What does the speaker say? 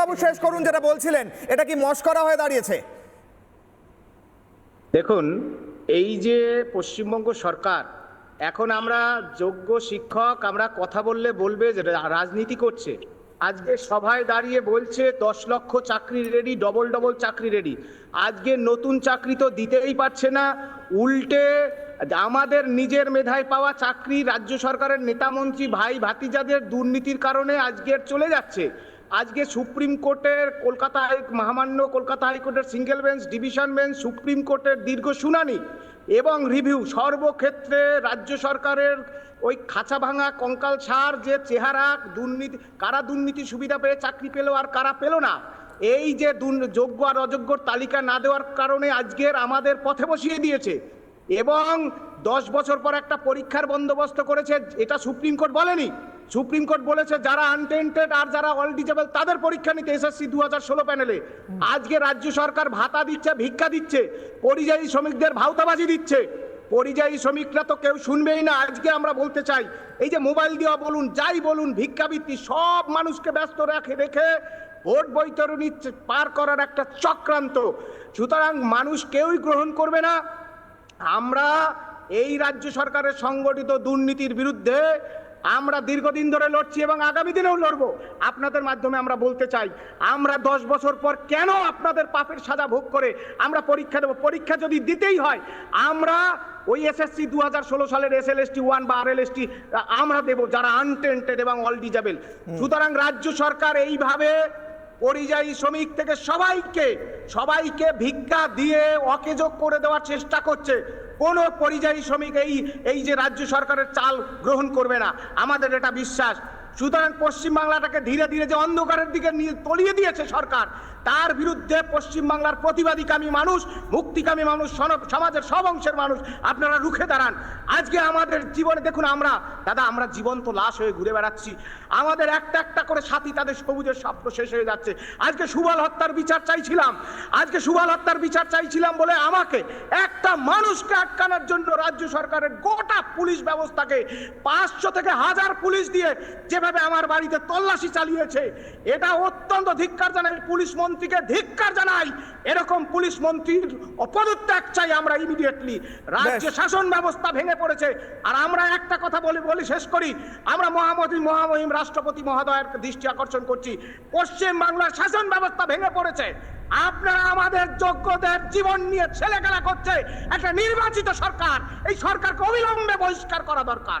বাবু শেষ করুন যেটা বলছিলেন, এটা কি মস্করা হয়ে দাঁড়িয়েছে? দেখুন, এই যে পশ্চিমবঙ্গ সরকার, এখন আমরা যোগ্য শিক্ষক, আমরা কথা বললে বলবে যে রাজনীতি করছে। আজকে সভায় দাঁড়িয়ে বলছে, দশ লক্ষ চাকরি রেডি ডবল ডবল চাকরি রেডি আজকে নতুন চাকরি তো দিতেই পারছে না, উল্টে আমাদের নিজের মেধায় পাওয়া চাকরি রাজ্য সরকারের নেতামন্ত্রী ভাই ভাতিজাদের দুর্নীতির কারণে আজকের চলে যাচ্ছে। আজকে সুপ্রিম কোর্টের কলকাতা হাই মহামান্য কলকাতা হাইকোর্টের single bench, division bench, supreme কোর্টের দীর্ঘ শুনানি এবং রিভিউ। সর্বক্ষেত্রে রাজ্য সরকারের ওই খাঁচা ভাঙা কঙ্কাল ছাড় যে চেহারা, দুর্নীতি, কারা দুর্নীতি সুবিধা পেয়ে চাকরি পেল আর কারা পেল না, এই যে যোগ্য আর অযোগ্যর তালিকা না দেওয়ার কারণে আজকের আমাদের পথে বসিয়ে দিয়েছে। এবং দশ বছর পর একটা পরীক্ষার বন্দোবস্ত করেছে, এটা সুপ্রিম কোর্ট বলেনি। সুপ্রিম কোর্ট বলেছে, যারা আনটেন্টেড আর যারা অল ডিজেবল তাদের পরীক্ষা নিতে এসএসসি দু হাজার ষোলো প্যানেলে আজকে রাজ্য সরকার ভাতা দিচ্ছে, ভিক্ষা দিচ্ছে, পরিযায়ী শ্রমিকদের ভাওতাবাজি দিচ্ছে। পরিযায়ী শ্রমিকরা তো কেউ শুনবেই না। আজকে আমরা বলতে চাই, এই যে মোবাইল দেওয়া বলুন, যাই বলুন, ভিক্ষাবৃত্তি সব মানুষকে ব্যস্ত রাখে, রেখে ভোট বৈতরণী পার করার একটা চক্রান্ত। সুতরাং মানুষ কেউই গ্রহণ করবে না। আমরা এই রাজ্য সরকারের সংগঠিত দুর্নীতির বিরুদ্ধে আমরা দীর্ঘদিন ধরে লড়ছি এবং আগামী দিনেও লড়বো। আপনাদের মাধ্যমে আমরা বলতে চাই আমরা দশ বছর পর কেন আপনাদের পাপের সাজা ভোগ করে আমরা পরীক্ষা দেবো? পরীক্ষা যদি দিতেই হয় আমরা ওই এসএসসি দু হাজার ষোলো সালের S L S T one বা আর এল এস টি আমরা দেবো যারা আনটেন্টেড এবং অল ডিজেবল সুতরাং রাজ্য সরকার এইভাবে পরিযায়ী শ্রমিক থেকে সবাইকে সবাইকে ভিক্ষা দিয়ে অকেজক করে দেওয়ার চেষ্টা করছে। কোনো পরিযায়ী শ্রমিক এই এই যে রাজ্য সরকারের চাল গ্রহণ করবে না। আমাদের এটা বিশ্বাস। সুতরাং পশ্চিমবাংলাটাকে ধীরে ধীরে যে অন্ধকারের দিকে তলিয়ে দিয়েছে সরকার তার বিরুদ্ধে পশ্চিমবাংলার প্রতিবাদীকামী মানুষ, মুক্তিকামী মানুষ সমাজের সব অংশের মানুষ, আপনারা রুখে দাঁড়ান। আজকে আমাদের জীবনে দেখুন আমরা, দাদা, আমরা জীবন্ত লাশ হয়ে ঘুরে বেড়াচ্ছি। আমাদের একটা একটা করে সাথী তাদের সবুজের স্বপ্ন শেষ হয়ে যাচ্ছে। আজকে সুবল হত্যার বিচার চাইছিলাম। আজকে সুবল হত্যার বিচার চাইছিলাম বলে আমাকে একটা মানুষকে আটকানোর জন্য রাজ্য সরকারের গোটা পুলিশ ব্যবস্থাকে পাঁচশো থেকে হাজার পুলিশ দিয়ে যেভাবে আমার বাড়িতে তল্লাশি চালিয়েছে, এটা অত্যন্ত ধিক্কার জানাই পুলিশ মন্ত্রীকে ধিক্কার জানাই এরকম পুলিশ মন্ত্রীর অপদত্যাগ চাই আমরা ইমিডিয়েটলি রাজ্য শাসন ব্যবস্থা ভেঙে পড়েছে। আর আমরা একটা কথা বলি বলি শেষ করি। আমরা মহামতি মহামহিম রাষ্ট্রপতি মহোদয়ের দৃষ্টি আকর্ষণ করছি। পশ্চিম বাংলার শাসন ব্যবস্থা ভেঙে পড়েছে। আপনারা আমাদের যোগ্যদের জীবন নিয়ে ছেলেখেলা করছে। একটা নির্বাচিত সরকার। এই সরকারকে অবিলম্বে বহিষ্কার করা দরকার।